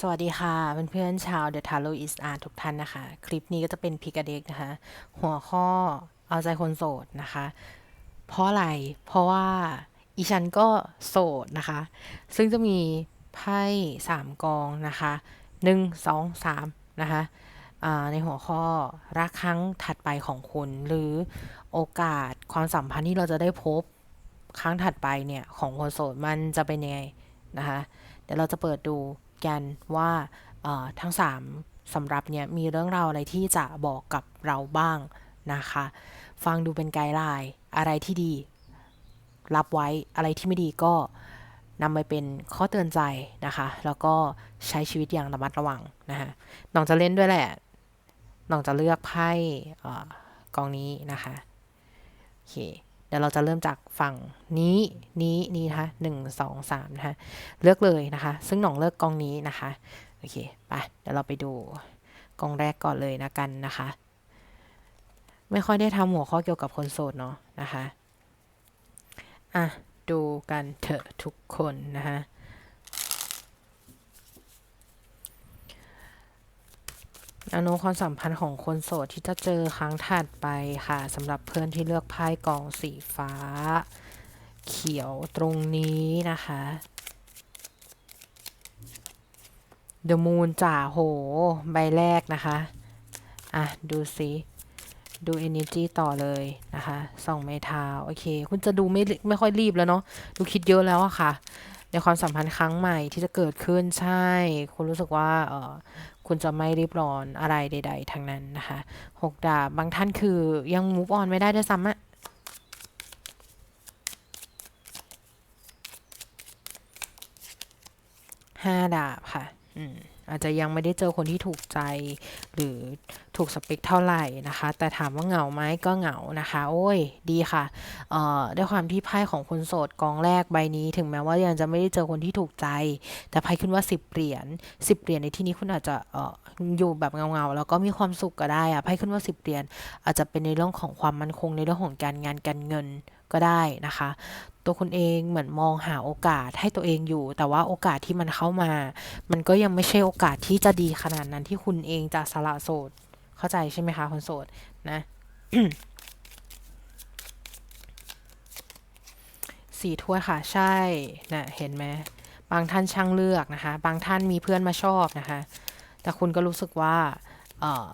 สวัสดีค่ะเพื่อนๆชาว The Tarot is Art ทุกท่านนะคะ คลิปนี้ก็จะเป็นพิกเด็กนะคะ หัวข้อเอาใจคนโสดนะคะ เพราะอะไร เพราะว่าอีฉันก็โสดนะคะ ซึ่งจะมีไพ่สามกองนะคะหนึ่งสองสามนะคะในหัวข้อรักครั้งถัดไปของคุณหรือโอกาสความสัมพันธ์ที่เราจะได้พบครั้งถัดไปเนี่ยของคนโสดมันจะเป็นยังไงนะคะ เดี๋ยวเราจะเปิดดู กันว่าทั้ง 3สำหรับเนี่ยมีเรื่องราวอะไรที่จะบอกกับเราบ้างนะคะ ฟังดูเป็นไกด์ไลน์อะไรที่ดี รับไว้อะไรที่ไม่ดีก็นำไปเป็นข้อเตือนใจนะคะ แล้วก็ใช้ชีวิตอย่างระมัดระวังนะคะน้องจะเล่นด้วยแหละน้องจะเลือกไพ่กองนี้นะคะโอเค เดี๋ยวเราจะเริ่มจากฝั่งนี้นี้นี้นะคะหนึ่งสองสามนะคะเลือกเลยนะคะ ซึ่งหน่องเลือกกองนี้นะคะโอเคไปเดี๋ยวเราไปดูกองแรกก่อนเลยนะกันนะคะ ไม่ค่อยได้ทำหัวข้อเกี่ยวกับคนโสดเนาะนะคะอะดูกันเถอะทุกคนนะคะ แนวโน้มความสัมพันธ์ของคนโสดที่จะเจอครั้งถัดไปค่ะสำหรับเพื่อนที่เลือกไพ่กองสีฟ้า เขียวตรงนี้นะคะ The Moon จ่าโห ใบแรกนะคะ อะ ดูสิดู Energy ต่อเลยนะคะสองไม้เท้าโอเค คุณจะดูไม่ไม่ค่อยรีบแล้วเนาะดูคิดเยอะแล้วอะค่ะ ในความสัมพันธ์ครั้งใหม่ที่จะเกิดขึ้นใช่ คุณรู้สึกว่าเออคุณจะไม่รีบร้อนอะไรใด ๆทั้งนั้นนะคะหกดาบบางท่านคือยังมูฟออนไม่ได้ด้วยซ้ำอะห้าดาบค่ะ อาจจะยังไม่ได้เจอคนที่ถูกใจ หรือถูกสเปคเท่าไหร่นะคะ แต่ถามว่าเหงาไหมก็เหงานะคะ โอ้ย ดีค่ะด้วยความที่ไพ่ของคนโสดกองแรกใบนี้ ถึงแม้ว่ายังจะไม่ได้เจอคนที่ถูกใจ แต่ไพ่ขึ้นว่าสิบเหรียญสิบเหรียญในที่นี้คุณอาจจะอออยู่แบบเงาๆแล้วก็มีความสุขก็ได้อะไพ่ขึ้นว่าสิบเหรียญอาจจะเป็นในเรื่องของความมั่นคงในเรื่องของการงานการเงิน ก็ได้นะคะ ตัวคุณเองเหมือนมองหาโอกาสให้ตัวเองอยู่ แต่ว่าโอกาสที่มันเข้ามา มันก็ยังไม่ใช่โอกาสที่จะดีขนาดนั้นที่คุณเองจะสละโสด เข้าใจใช่ไหมคะคนโสดนะสี่ถ้วยค่ะ ใช่นะเห็นไหมบางท่านช่างเลือกนะคะ บางท่านมีเพื่อนมาชอบนะคะ แต่คุณก็รู้สึกว่าเออ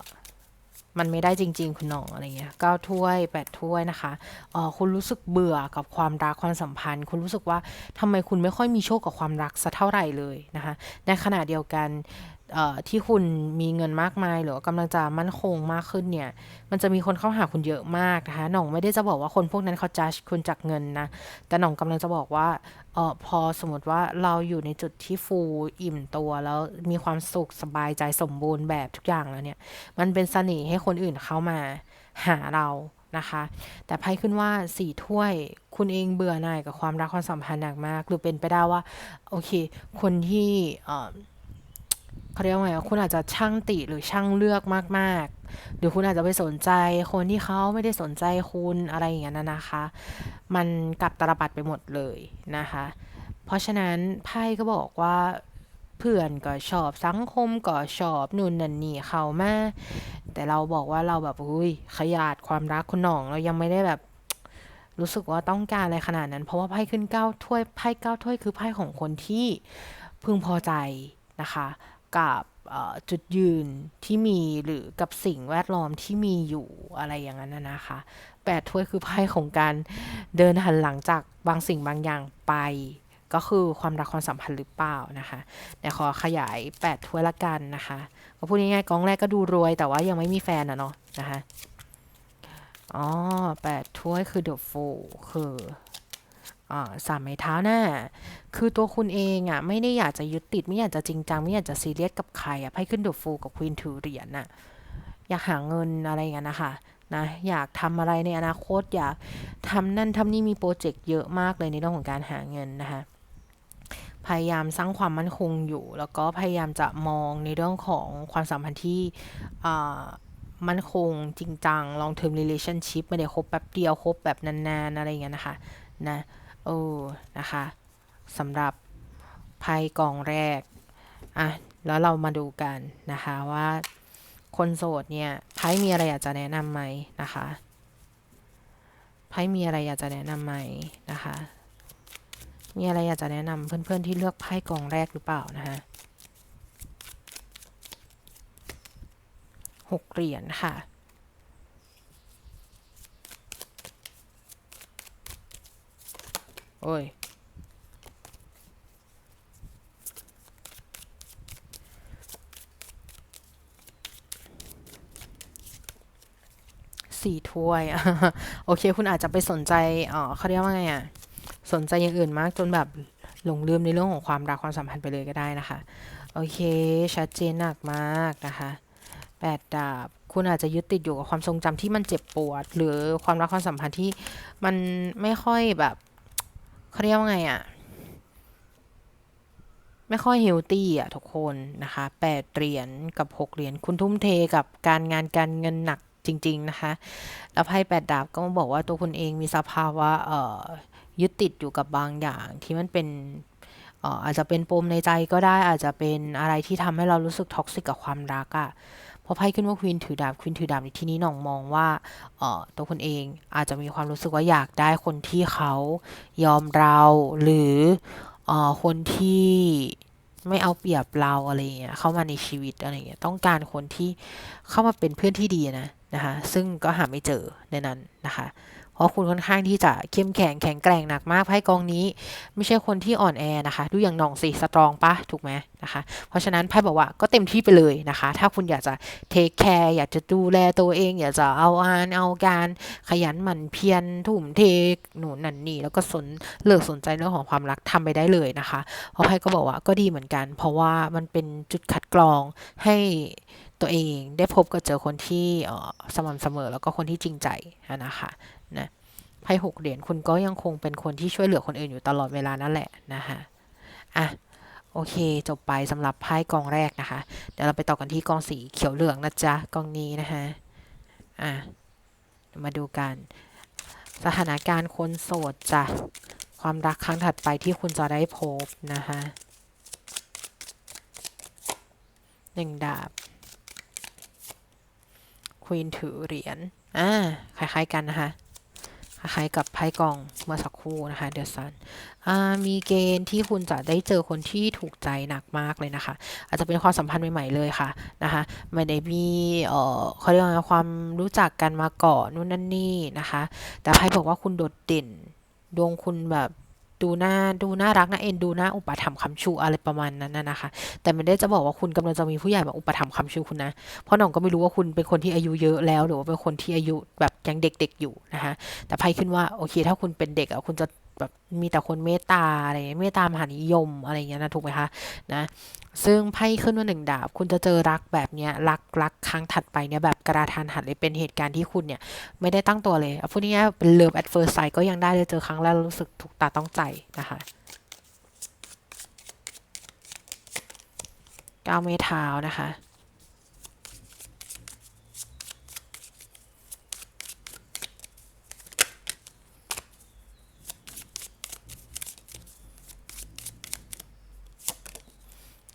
มันไม่ได้จริง ๆ คุณน้องอะไรเงี้ยเก้าถ้วยแปดถ้วยนะคะเออคุณรู้สึกเบื่อกับความรักความสัมพันธ์ คุณรู้สึกว่าทำไมคุณไม่ค่อยมีโชคกับความรักสักเท่าไหร่เลยนะคะในขณะเดียวกัน ที่คุณมีเงินมากมายหรือว่ากำลังจะมั่นคงมากขึ้นเนี่ย มันจะมีคนเข้าหาคุณเยอะมากนะคะหน่องไม่ได้จะบอกว่าคนพวกนั้นเขาจัดคุณจากเงินนะ แต่หน่องกำลังจะบอกว่าเออพอสมมติว่าเราอยู่ในจุดที่ฟูอิ่มตัวแล้วมีความสุขสบายใจสมบูรณ์แบบทุกอย่างแล้วเนี่ย มันเป็นเสน่ห์ให้คนอื่นเข้ามาหาเรานะคะ แต่ไพ่ขึ้นว่าสี่ถ้วยคุณเองเบื่อหน่ายกับความรักความสัมพันธ์หนักมาก หรือเป็นไปได้ว่า โอเค คนที่ เขาเรียกว่าไงอะคุณอาจจะช่างติหรือช่างเลือกมากๆ หรือคุณอาจจะไปสนใจคนที่เขาไม่ได้สนใจคุณอะไรอย่างเงี้ยนะนะคะ มันกลับตลปัดไปหมดเลยนะคะ เพราะฉะนั้นไพ่ก็บอกว่าเพื่อนก็ชอบสังคมก็ชอบนู่นนั่นนี่เขามา แต่เราบอกว่าเราแบบอุ้ยขยาดความรักคุณหน่อง เรายังไม่ได้แบบรู้สึกว่าต้องการอะไรขนาดนั้น เพราะว่าไพ่ขึ้นเก้าถ้วยไพ่เก้าถ้วยคือไพ่ของคนที่พึงพอใจนะคะ กับจุดยืนที่มีหรือกับสิ่งแวดล้อมที่มีอยู่อะไรอย่างนั้นนะคะแปดถ้วยคือไพ่ของการเดินหันหลังจากบางสิ่งบางอย่างไป ก็คือความรักความสัมพันธ์หรือเปล่านะคะเดี๋ยวขอขยายแปดถ้วยละกันนะคะก็พูดง่ายๆกองแรกก็ดูรวย แต่ว่ายังไม่มีแฟนอะเนาะนะคะอ๋อแปดถ้วยคือ The Fool คือ สามไม้เท้าหน้าคือตัวคุณเองอะไม่ได้อยากจะยึดติดไม่อยากจะจริงจังไม่อยากจะซีเรียสกับใครอะไพ่ขึ้น The Fool กับ Queen ถือเหรียญน่ะอยากหาเงินอะไรอย่างนั้นนะคะนะอยากทำอะไรในอนาคตอยากทำนั่นทำนี่มีโปรเจกต์เยอะมากเลยในเรื่องของการหาเงินนะคะพยายามสร้างความมั่นคงอยู่ แล้วก็พยายามจะมองในเรื่องของความสัมพันธ์ที่มั่นคงจริงจัง long term relationship ไม่ได้คบแป๊บเดียวคบแบบนานๆ อะไรอย่างเงี้ยนะคะนะ โอ้นะคะสำหรับไพ่กองแรกอ่อะแล้วเรามาดูกันนะคะว่าคนโสดเนี่ยไพ่มีอะไรอยากจะแนะนำไหมนะคะไพ่มีอะไรอยากจะแนะนำไหมนะคะ มีอะไรอยากจะแนะนำเพื่อนๆที่เลือกไพ่กองแรกหรือเปล่านะคะหกเหรียญค่ะ โอ้ย สี่ถ้วย โอเค คุณอาจจะไปสนใจเออเขาเรียกว่าไงอะ สนใจอย่างอื่นมากจนแบบหลงลืมในเรื่องของความรักความสัมพันธ์ไปเลยก็ได้นะคะ โอเค ชัดเจนหนักมากนะคะแปดดาบคุณอาจจะยึดติดอยู่กับความทรงจำที่มันเจ็บปวด หรือความรักความสัมพันธ์ที่มันไม่ค่อยแบบ เขาเรียกว่าไงอะ ไม่ค่อยเฮลตี้อะทุกคนนะคะแปดเหรียญกับหกเหรียญคุณทุ่มเทกับการงานการเงินหนักจริง ๆ นะคะ แล้วไพ่แปดดาบก็มาบอกว่าตัวคุณเองมีสภาวะเอ่อยึดติดอยู่กับบางอย่างที่มันเป็นเอ่ออาจจะเป็นปมในใจก็ได้อาจจะเป็นอะไรที่ทำให้เรารู้สึกท็อกซิกกับความรักอะ่ะ อไพ่ขึ้นว่าควีนถือดาบควีนถือดาบในที่นี้น้องมองว่าเอ่อตัวคุณเองอาจจะมีความรู้สึกว่าอยากได้คนที่เขายอมเราหรือเอ่อคนที่ไม่เอาเปรียบเราอะไรเงี้ยเข้ามาในชีวิตอะไรเงี้ยต้องการคนที่เข้ามาเป็นเพื่อนที่ดีนะนะคะซึ่งก็หาไม่เจอในนั้นนะคะ เพราะคุณค่อนข้างที่จะเข้มแข็งแข็งแกร่งหนักมากไพ่กองนี้ ไม่ใช่คนที่อ่อนแอนะคะ ดูอย่างน่องสิสตรองปะถูกไหมนะคะ เพราะฉะนั้นไพ่บอกว่าก็เต็มที่ไปเลยนะคะ ถ้าคุณอยากจะเทคแคร์อยากจะดูแลตัวเอง อยากจะเอาอานเอาการขยันหมั่นเพียรทุ่มเทหนุนนันนี่แล้วก็สนเลิกสนใจเรื่องของความรักทำไปได้เลยนะคะเพราะไพ่ก็บอกว่าก็ดีเหมือนกัน เพราะว่ามันเป็นจุดคัดกรองให้ตัวเองได้พบกับเจอคนที่สม่ำเสมอแล้วก็คนที่จริงใจนะคะ นะไพ่หกเหรียญคุณก็ยังคงเป็นคนที่ช่วยเหลือคนอื่นอยู่ตลอดเวลานั่นแหละนะคะอะโอเค จบไปสำหรับไพ่กองแรกนะคะ เดี๋ยวเราไปต่อกันที่กองสีเขียวเหลืองนะจ๊ะกองนี้นะคะอะมาดูกัน สถานการณ์คนโสดจ้ะความรักครั้งถัดไปที่คุณจะได้พบนะคะหนึ่งดาบควีนถือเหรียญอ่าคล้ายๆกันนะคะ คล้ายกับไพ่กองเมื่อสักครู่นะคะเดือดซันมีเกณฑ์ที่คุณจะได้เจอคนที่ถูกใจหนักมากเลยนะคะ อาจจะเป็นความสัมพันธ์ใหม่ ๆ เลยค่ะนะคะไม่ได้มีเอ่อเขาเรียกว่าความรู้จักกันมาก่อนนู่นนั่นนี่นะคะ แต่ไพ่บอกว่าคุณโดดเด่นดวงคุณแบบ ดูน่าดูน่ารักนะเอ็นดูน่าอุปถัมภ์คำชูอะไรประมาณนั้นนะคะ แต่ไม่ได้จะบอกว่าคุณกำลังจะมีผู้ใหญ่มาอุปถัมภ์คำชูคุณนะ เพราะน้องก็ไม่รู้ว่าคุณเป็นคนที่อายุเยอะแล้ว หรือว่าเป็นคนที่อายุแบบยังเด็กๆอยู่นะคะแต่ไพ่ขึ้นว่าโอเค ถ้าคุณเป็นเด็กอะคุณจะ แบบมีแต่คนเมตตาอะไรเมตตามหานิยมอะไรเงี้ยนะถูกไหมคะนะซึ่งไพ่ขึ้นว่าหนึ่งดาบ คุณจะเจอรักแบบเนี้ยรักรักครั้งถัดไปเนี่ยแบบกระทานหันเลยเป็นเหตุการณ์ที่คุณเนี่ย ไม่ได้ตั้งตัวเลยพูดง่ายๆเป็นเลิฟแอดเฟิร์สไซก็ยังได้เลยเจอครั้งแรกรู้สึกถูกตาต้องใจนะคะก้าวเมเท้านะคะ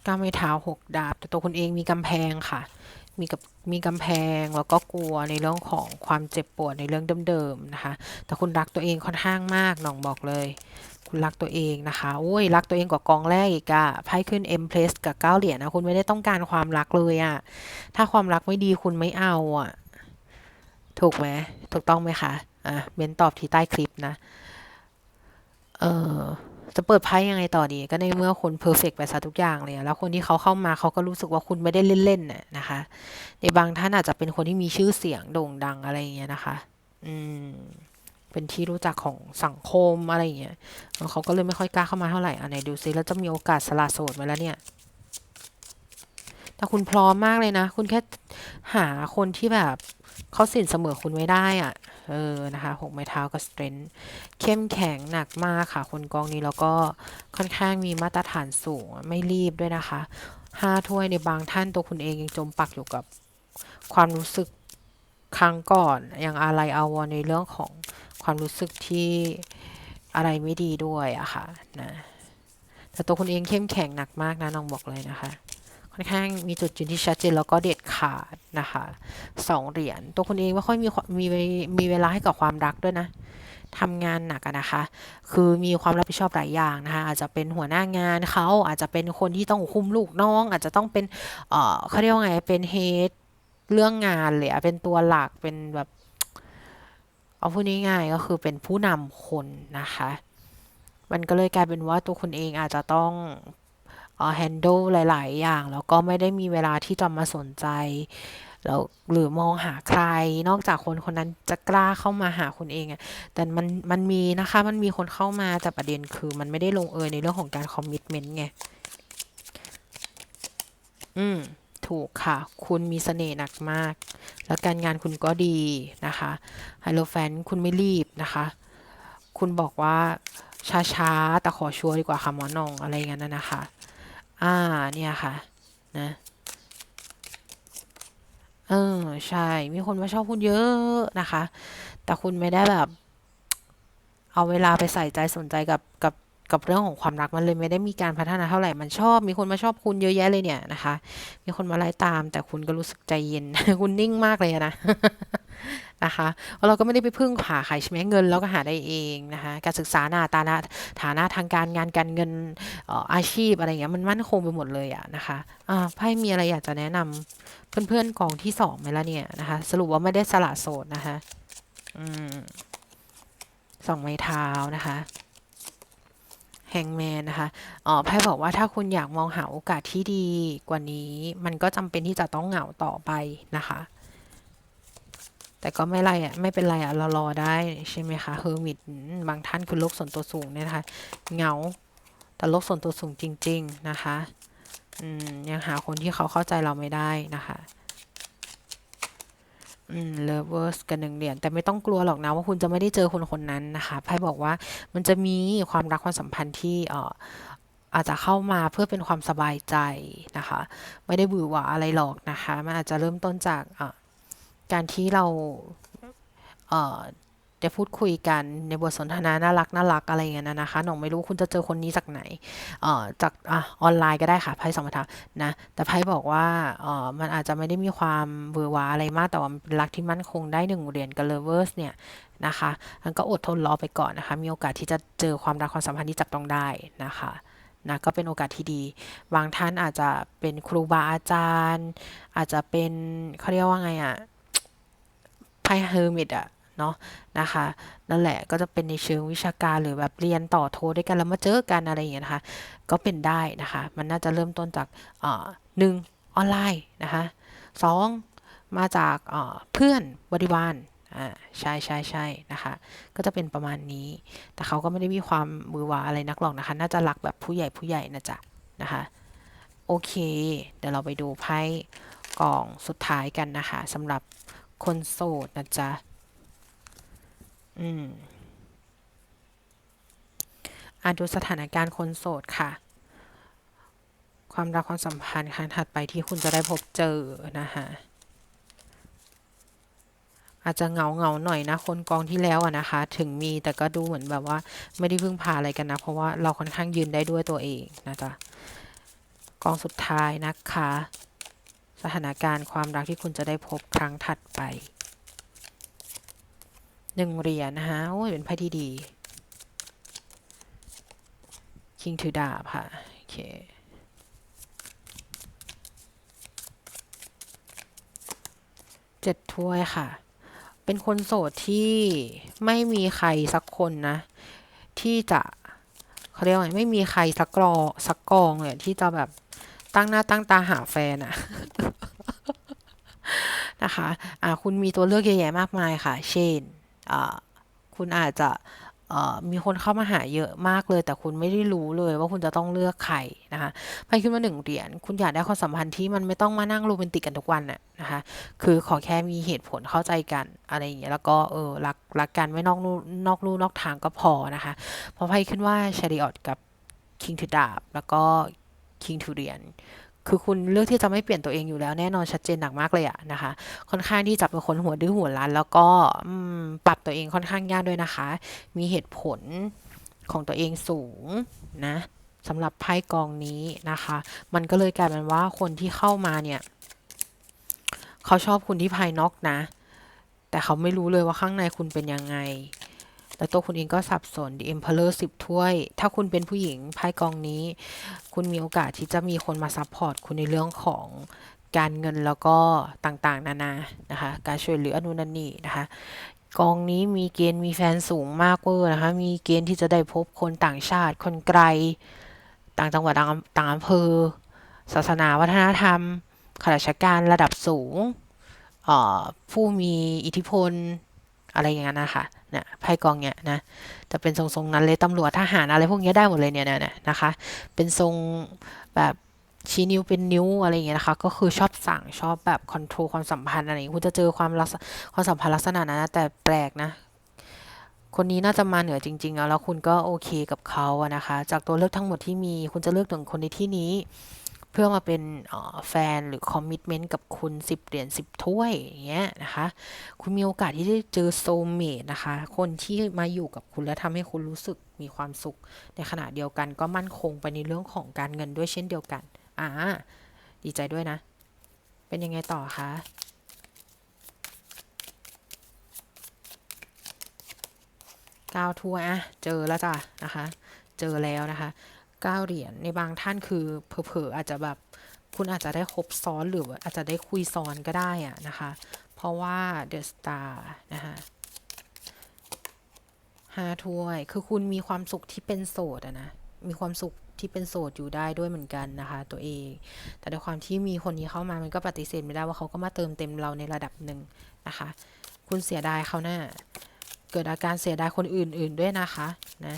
ก้าวไม่เท้าหกดาบ แต่ตัวคุณเองมีกำแพงค่ะ มีกับมีกำแพงแล้วก็กลัวในเรื่องของความเจ็บปวดในเรื่องเดิมๆนะคะ แต่คุณรักตัวเองค่อนข้างมากน้องบอกเลย คุณรักตัวเองนะคะโอ้ยรักตัวเองกว่ากองแรกอีกอะไพ่ขึ้นเอ็มเพลสกับเก้าเหรียญนะคุณไม่ได้ต้องการความรักเลยอะถ้าความรักไม่ดีคุณไม่เอาอะถูกไหมถูกต้องไหมคะอะเบนตอบที่ใต้คลิปนะ จะเปิดไพ่ยังไงต่อดี ก็ในเมื่อคุณเพอร์เฟกไปซะทุกอย่างเลย แล้วคนที่เขาเข้ามาเขาก็รู้สึกว่าคุณไม่ได้เล่นๆน่ะนะคะ ในบางท่านอาจจะเป็นคนที่มีชื่อเสียงโด่งดังอะไรอย่างเงี้ยนะคะ อืม เป็นที่รู้จักของสังคมอะไรอย่างเงี้ยเขาก็เลยไม่ค่อยกล้าเข้ามาเท่าไหร่อันไหนดูซิแล้วจะมีโอกาสสละโสดมาแล้วเนี่ยแต่คุณพร้อมมากเลยนะ คุณแค่หาคนที่แบบเขาสินเสมอคุณไม่ได้อะ เออนะคะหกไม้เท้ากับสเตรนท์เข้มแข็งหนักมากค่ะ คนกองนี้แล้วก็ค่อนข้างมีมาตรฐานสูงไม่รีบด้วยนะคะห้าถ้วยในบางท่านตัวคุณเองยังจมปักอยู่กับความรู้สึกครั้งก่อนอย่างอะไรอาวในเรื่องของความรู้สึกที่อะไรไม่ดีด้วยอะค่ะนะแต่ตัวคุณเองเข้มแข็งหนักมากนะน้องบอกเลยนะคะ ค่อนข้างมีจุดยืนที่ชัดเจนแล้วก็เด็ดขาดนะคะสองเหรียญตัวคุณเองไม่ค่อยมีมีมีเวลาให้กับความรักด้วยนะทำงานหนักนะคะ คือมีความรับผิดชอบหลายอย่างนะคะ อาจจะเป็นหัวหน้างานเขาอาจจะเป็นคนที่ต้องคุมลูกน้อง อาจจะต้องเป็นเอ่อเขาเรียกว่าไงเป็นเฮดเรื่องงานเลยอะเป็นตัวหลักเป็นแบบเอาพูดง่ายๆก็คือเป็นผู้นำคนนะคะ มันก็เลยกลายเป็นว่าตัวคุณเองอาจจะต้อง อ่อ handle หลาย ๆ อย่าง แล้วก็ไม่ได้มีเวลาที่จะมาสนใจแล้วหรือมองหาใครนอกจากคนคนนั้นจะกล้าเข้ามาหาคุณเองอะแต่มันมันมีนะคะมันมีคนเข้ามาแต่ประเด็นคือ มันไม่ได้ลงเอยในเรื่องของการคอมมิชเมนต์ไงอืมถูกค่ะ คุณมีเสน่ห์หนักมาก แล้วการงานคุณก็ดีนะคะไฮโหลแฟนคุณไม่รีบนะคะ คุณบอกว่าช้าๆแต่ขอชัวร์ดีกว่าค่ะหมอนองอะไรอย่างนั้นนะนะคะ อ่า เนี่ยค่ะ นะ เออ ใช่ มีคนมาชอบคุณเยอะนะคะ แต่คุณไม่ได้แบบ เอาเวลาไปใส่ใจสนใจกับกับ กับเรื่องของความรักมันเลยไม่ได้มีการพัฒนาเท่าไหร่ มันชอบ มีคนมาชอบคุณเยอะแยะเลยเนี่ยนะคะ มีคนมาไล่ตาม แต่คุณก็รู้สึกใจเย็น คุณนิ่งมากเลยนะนะคะเพราะเราก็ไม่ได้ไปพึ่งพาใครใช่ไหมเงินเราก็หาได้เองนะคะ การศึกษาหน้าตานะฐานะทางการงานการเงินอาชีพอะไรเงี้ยมันมั่นคงไปหมดเลยอะนะคะอ่าไพ่มีอะไรอยากจะแนะนำเพื่อนๆกองที่สองไหมล่ะเนี่ยนะคะ สรุปว่าไม่ได้สละโสดนะคะ อืมสองไม้เท้านะคะ แฮงแมนนะคะอ๋อไพ่บอกว่าถ้าคุณอยากมองหาโอกาสที่ดีกว่านี้ มันก็จำเป็นที่จะต้องเหงาต่อไปนะคะ แต่ก็ไม่ไรอะไม่เป็นไรอะเรารอได้ใช่ไหมคะเฮอร์มิตบางท่านคือโลกส่วนตัวสูงเนี่ยนะคะเหงาแต่โลกส่วนตัวสูงจริง ๆนะคะอืมยังหาคนที่เขาเข้าใจเราไม่ได้นะคะ อืมเลเวอร์สกันหนึ่งเหรียญแต่ไม่ต้องกลัวหรอกนะว่าคุณจะไม่ได้เจอคนคนนั้นนะคะไพ่บอกว่ามันจะมีความรักความสัมพันธ์ที่เอ่ออาจจะเข้ามาเพื่อเป็นความสบายใจนะคะ ไม่ได้บือหวาอะไรหรอกนะคะ มันอาจจะเริ่มต้นจากการที่เราเอ่อ ได้พูดคุยกันในบทสนทนาน่ารักน่ารักอะไรอย่างเงี้ยนะคะหนูไม่รู้คุณจะเจอคนนี้จากไหนเอ่อจากอะออนไลน์ก็ได้ค่ะไพ่สองทันะ แต่ไพ่บอกว่าเอ่อมันอาจจะไม่ได้มีความเวอร์วาอะไรมากแต่ว่ามันเป็นรักที่มั่นคงได้หนึ่งเหรียญกับเลเวอร์สเนี่ยนะคะมันก็อดทนรอไปก่อนนะคะ มีโอกาสที่จะเจอความรักความสัมพันธ์ที่จับต้องได้นะคะนะก็เป็นโอกาสที่ดี บางท่านอาจจะเป็นครูบาอาจารย์ อาจจะเป็นเขาเรียกว่าไงอะไพ่เฮอร์มิตอะ เนาะนะคะนั่นแหละก็จะเป็นในเชิงวิชาการหรือแบบเรียนต่อโทด้วยกันแล้วมาเจอกันอะไรอย่างเงี้ยนะคะ ก็เป็นได้นะคะ มันน่าจะเริ่มต้นจากหนึ่งออนไลน์นะคะสองมาจากเพื่อนบริวารอ่าใช่ใช่ใช่นะคะ ก็จะเป็นประมาณนี้ แต่เขาก็ไม่ได้มีความมือวาอะไรนักหรอกนะคะ น่าจะรักแบบผู้ใหญ่ผู้ใหญ่นะจ๊ะนะคะโอเค เดี๋ยวเราไปดูไพ่กล่องสุดท้ายกันนะคะสำหรับคนโสดนะจ๊ะ อืมอะดูสถานการณ์คนโสดค่ะ ความรักความสัมพันธ์ครั้งถัดไปที่คุณจะได้พบเจอนะคะอาจจะเหงาเหงาหน่อยนะคนกองที่แล้วอะนะคะ ถึงมีแต่ก็ดูเหมือนแบบว่า ไม่ได้พึ่งพาอะไรกันนะ เพราะว่าเราค่อนข้างยืนได้ด้วยตัวเองนะจ๊ะกองสุดท้ายนะคะ สถานการณ์ความรักที่คุณจะได้พบครั้งถัดไป หนึ่งเหรียญนะคะโอ้ยเป็นไพ่ที่ดีคิงถือดาบค่ะ โอเคเจ็ดถ้วยค่ะ เป็นคนโสดที่ไม่มีใครสักคนนะ ที่จะเขาเรียกว่าไงไม่มีใครสักกรอสักกองเลยที่จะแบบตั้งหน้าตั้งตาหาแฟนอะนะคะ อ่า คุณมีตัวเลือกเยอะแยะมากมายค่ะ เช่น คุณอาจจะมีคนเข้ามาหาเยอะมากเลย แต่คุณไม่ได้รู้เลยว่าคุณจะต้องเลือกใครนะคะไพ่ขึ้นมาหนึ่งเหรียญคุณอยากได้ความสัมพันธ์ที่มันไม่ต้องมานั่งโรแมนติกกันทุกวันน่ะนะคะคือขอแค่มีเหตุผลเข้าใจกันอะไรอย่างเงี้ยแล้วก็เออรักรักกันไม่นอกลู่นอกลู่นอกทางก็พอนะคะเพราะไพ่ขึ้นว่าชาริออตกับคิงถือดาบแล้วก็คิงถือเหรียญ คือคุณเลือกที่จะไม่เปลี่ยนตัวเองอยู่แล้วแน่นอนชัดเจนหนักมากเลยอะนะคะ ค่อนข้างที่จะเป็นคนหัวดื้อหัวรั้นแล้วก็ปรับตัวเองค่อนข้างยากด้วยนะคะ มีเหตุผลของตัวเองสูงนะสำหรับไพ่กองนี้นะคะ มันก็เลยกลายเป็นว่าคนที่เข้ามาเนี่ย เขาชอบคุณที่ภายนอกนะ แต่เขาไม่รู้เลยว่าข้างในคุณเป็นยังไง แล้วตัวคุณเองก็สับสน The Emperor 10 ถ้วย ถ้าคุณเป็นผู้หญิงไพ่กองนี้ คุณมีโอกาสที่จะมีคนมาซัพพอร์ตคุณในเรื่องของการเงินแล้วก็ต่างๆ นานา นะคะ การช่วยเหลืออนู่นนั่นนี่นะคะ กองนี้มีเกณฑ์มีแฟนสูงมากเวอร์นะคะ มีเกณฑ์ที่จะได้พบคนต่างชาติ คนไกล ต่างจังหวัดต่างอำเภอ ศาสนาวัฒนธรรมข้าราชการระดับสูงผู้มีอิทธิพล อะไรอย่างเงี้ยนะคะเนี่ยไพ่กองเนี่ยนะจะเป็นทรงๆนั้นเลยตำรวจทหารอะไรพวกเนี้ยได้หมดเลยเนี่ยเนี่ยเนี่ยนะคะ เป็นทรงแบบชี้นิ้วเป็นนิ้วอะไรอย่างเงี้ยนะคะ ก็คือชอบสั่งชอบแบบคอนโทรลความสัมพันธ์อะไรอย่างเงี้ยคุณจะเจอความลักความสัมพันธ์ลักษณะนั้นแต่แปลกนะ คนนี้น่าจะมาเหนือจริงๆอะแล้วคุณก็โอเคกับเขาอะนะคะ จากตัวเลือกทั้งหมดที่มีคุณจะเลือกหนึ่งคนในที่นี้ เพื่อมาเป็นแฟนหรือคอมมิ t เมนต์กับคุณ 10 เหรียญ10 ถ้วยอย่างเงี้ยนะคะ คุณมีโอกาสที่จะเจอโซเมตนะคะ คนที่มาอยู่กับคุณแล้วทำให้คุณรู้สึกมีความสุข ในขณะเดียวกันก็มั่นคงไปในเรื่องของการเงินด้วยเช่นเดียวกัน อ่า ดีใจด้วยนะ เป็นยังไงต่อคะก้าวถ้วยอะเจอแล้วจ้ะนะคะ เจอแล้วนะคะ เก้าเหรียญในบางท่านคือเผลอๆอาจจะแบบคุณอาจจะได้ครบซ้อนหรืออาจจะได้คุยซ้อนก็ได้อะนะคะ เพราะว่าเดอะสตาร์นะคะห้าถ้วย คือคุณมีความสุขที่เป็นโสดอะนะ มีความสุขที่เป็นโสดอยู่ได้ด้วยเหมือนกันนะคะ ตัวเอง แต่ด้วยความที่มีคนนี้เข้ามามันก็ปฏิเสธไม่ได้ว่าเขาก็มาเติมเต็มเราในระดับหนึ่งนะคะ คุณเสียดายเขาหน้าเกิดอาการเสียดายคนอื่น ๆด้วยนะคะนะ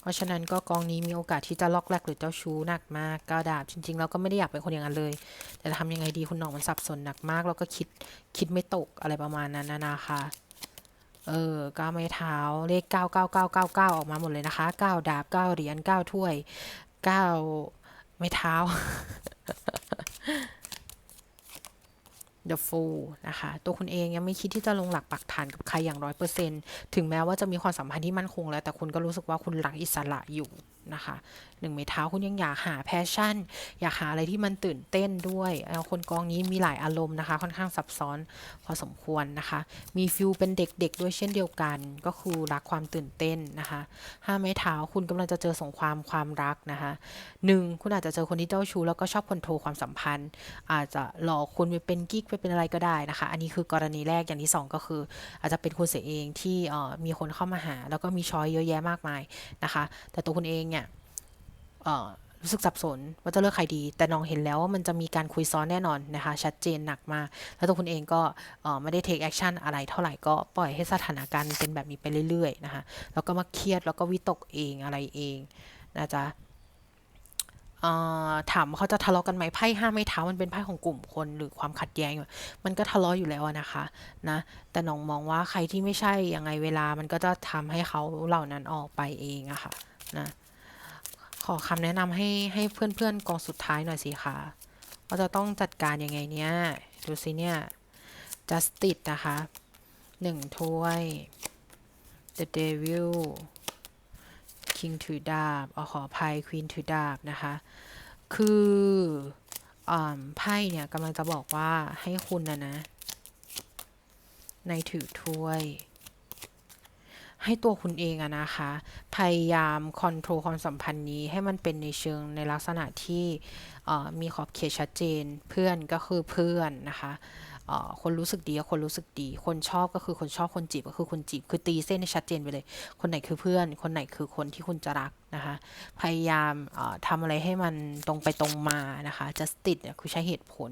เพราะฉะนั้นก็กองนี้มีโอกาสที่จะล็อกแรกหรือเจ้าชู้หนักมากก้าวดาบจริงๆเราก็ไม่ได้อยากเป็นคนอย่างนั้นเลย แต่จะทำยังไงดีคุณหน้องมันสับสนหนักมาก แล้วก็คิดคิดไม่ตกอะไรประมาณนั้นนะนะคะเออก้าวไม้เท้าเลขเก้าเก้าเก้าเก้าเก้าออกมาหมดเลยนะคะเก้าดาบเก้าเหรียญเก้าถ้วยเก้าไม้เท้า The Fool นะคะ ตัวคุณเองยังไม่คิดที่จะลงหลักปักฐานกับใครอย่างร้อยเปอร์เซ็นถึงแม้ว่าจะมีความสัมพันธ์ที่มั่นคงแล้ว แต่คุณก็รู้สึกว่าคุณหลักอิสระอยู่นะคะ หนึ่งไม้เท้าคุณยังอยากหาแพชชั่น อยากหาอะไรที่มันตื่นเต้นด้วยเอาคนกองนี้มีหลายอารมณ์นะคะ ค่อนข้างซับซ้อนพอสมควรนะคะ มีฟิลเป็นเด็กๆด้วยเช่นเดียวกัน ก็คือรักความตื่นเต้นนะคะห้าไม้เท้าคุณกำลังจะเจอสงครามความรักนะคะหนึ่งคุณอาจจะเจอคนที่เจ้าชู้แล้วก็ชอบคอนโทรลความสัมพันธ์ อาจจะหลอกคุณไปเป็นกิ๊กไปเป็นอะไรก็ได้นะคะ อันนี้คือกรณีแรกอย่างที่สองก็คือ อาจจะเป็นคุณเสียเองที่มีคนเข้ามาหา แล้วก็มีช้อยเยอะแยะมากมายนะคะ แต่ตัวคุณเองเนี่ย รู้สึกสับสนว่าจะเลือกใครดี แต่น้องเห็นแล้วว่ามันจะมีการคุยซ้อนแน่นอนนะคะ ชัดเจนหนักมาก แล้วตัวคุณเองก็เอ่อไม่ได้ take action อะไรเท่าไหร่ก็ปล่อยให้สถานการณ์เป็นแบบนี้ไปเรื่อยๆนะคะแล้วก็มาเครียดแล้วก็วิตกเองอะไรเองนะจ๊ะถามเขาจะทะเลาะกันไหมไพ่ห้าไม้เท้ามันเป็นไพ่ของกลุ่มคนหรือความขัดแย้งอยู่มันก็ทะเลาะอยู่แล้วนะคะนะแต่น้องมองว่าใครที่ไม่ใช่ยังไงเวลามันก็จะทำให้เขาเหล่านั้นออกไปเองอะค่ะนะ อคำแนะนำให้ให้เพื่อนๆกองสุดท้ายหน่อยสิคะว่าจะต้องจัดการยังไงเนี่ย ดูสิเนี่ย justice นะคะหนึ่งถ้วย the devil king ถือดาบเอาขออภัย queen ถือดาบนะคะ คืออไพ่เนี่ยกำลังจะบอกว่าให้คุณนะนะ ในถือถ้วย ให้ตัวคุณเองอะนะคะ พยายามคอนโทรลความสัมพันธ์นี้ให้มันเป็นในเชิงในลักษณะที่มีขอบเขตชัดเจน เพื่อนก็คือเพื่อนนะคะคนรู้สึกดีก็คนรู้สึกดี คนชอบก็คือคนชอบ คนจีบก็คือคนจีบ คือตีเส้นให้ชัดเจนไปเลย คนไหนคือเพื่อน คนไหนคือคนที่คุณจะรักนะคะ พยายามเอ่อทำอะไรให้มันตรงไปตรงมานะคะ justice เนี่ยคือใช้เหตุผล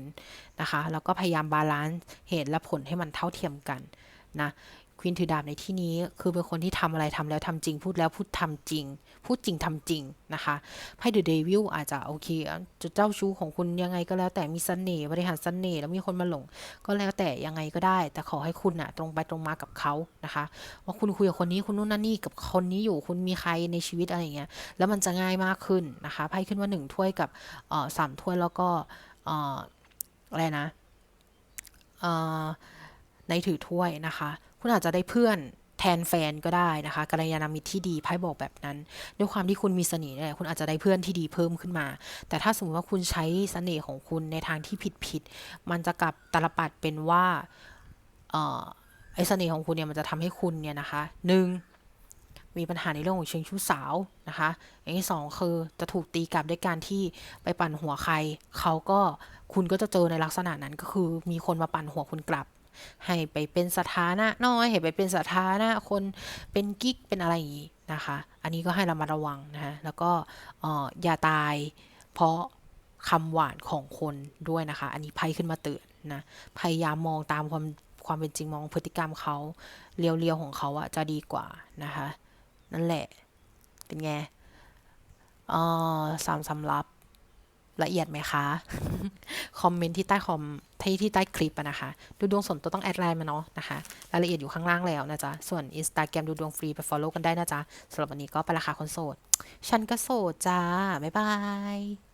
นะคะ แล้วก็พยายามบาลานซ์เหตุและผลให้มันเท่าเทียมกันนะ ควีนถือดาบในที่นี้คือเป็นคนที่ทำอะไรทำแล้วทำจริง พูดแล้วพูดทำจริง พูดจริงทำจริงนะคะไพ่เดอะเดวิลอาจจะโอเคจะเจ้าชู้ของคุณยังไงก็แล้วแต่มีเสน่ห์บริหารเสน่ห์แล้วมีคนมาหลง ก็แล้วแต่ยังไงก็ได้ แต่ขอให้คุณอะตรงไปตรงมากับเขานะคะ ว่าคุณคุยกับคนนี้คุณนู่นนั่นนี่กับคนนี้อยู่คุณมีใครในชีวิตอะไรอย่างเงี้ยแล้วมันจะง่ายมากขึ้นนะคะไพ่ขึ้นว่าหนึ่งถ้วยกับสามถ้วยแล้วก็เอ่ออะไรนะเอ่อในถือถ้วยนะคะ คุณอาจจะได้เพื่อนแทนแฟนก็ได้นะคะกัลยาณมิตรที่ดีไพ่บอกแบบนั้น ด้วยความที่คุณมีเสน่ห์เนี่ยคุณอาจจะได้เพื่อนที่ดีเพิ่มขึ้นมา แต่ถ้าสมมติว่าคุณใช้เสน่ห์ของคุณในทางที่ผิดผิดมันจะกลับตาลปัดเป็นว่าเออไอเสน่ห์ของคุณเนี่ยมันจะทำให้คุณเนี่ยนะคะหนึ่งมีปัญหาในเรื่องของเชิงชู้สาวนะคะอย่างที่สองคือจะถูกตีกลับด้วยการที่ไปปั่นหัวใครเขาก็คุณก็จะเจอในลักษณะนั้นก็คือมีคนมาปั่นหัวคุณกลับ ให้ไปเป็นสถานะน้อยให้ไปเป็นสถานะคนเป็นกิ๊กเป็นอะไรอย่างนี้นะคะ อันนี้ก็ให้ระมัดระวังนะฮะแล้วก็อย่าตายเพราะคำหวานของคนด้วยนะคะ อันนี้ไพ่ขึ้นมาเตือนนะพยายามมองตามความความเป็นจริงมองพฤติกรรมเขาเรียวๆของเขาอะจะดีกว่านะคะ นั่นแหละเป็นไงอ่อสามสำรับ ละเอียดไหมคะ คอมเมนต์ที่ใต้คอมที่ที่ใต้คลิปนะคะ ดูดวงส่วนตัวต้องแอดไลน์มาเนาะนะคะรายละเอียดอยู่ข้างล่างแล้วนะจ๊ะ ส่วน Instagram ดูดวงฟรีไป follow กันได้นะจ๊ะสำหรับวันนี้ก็ไปละค่ะคนโสด ฉันก็โสดจ้า บ๊ายบาย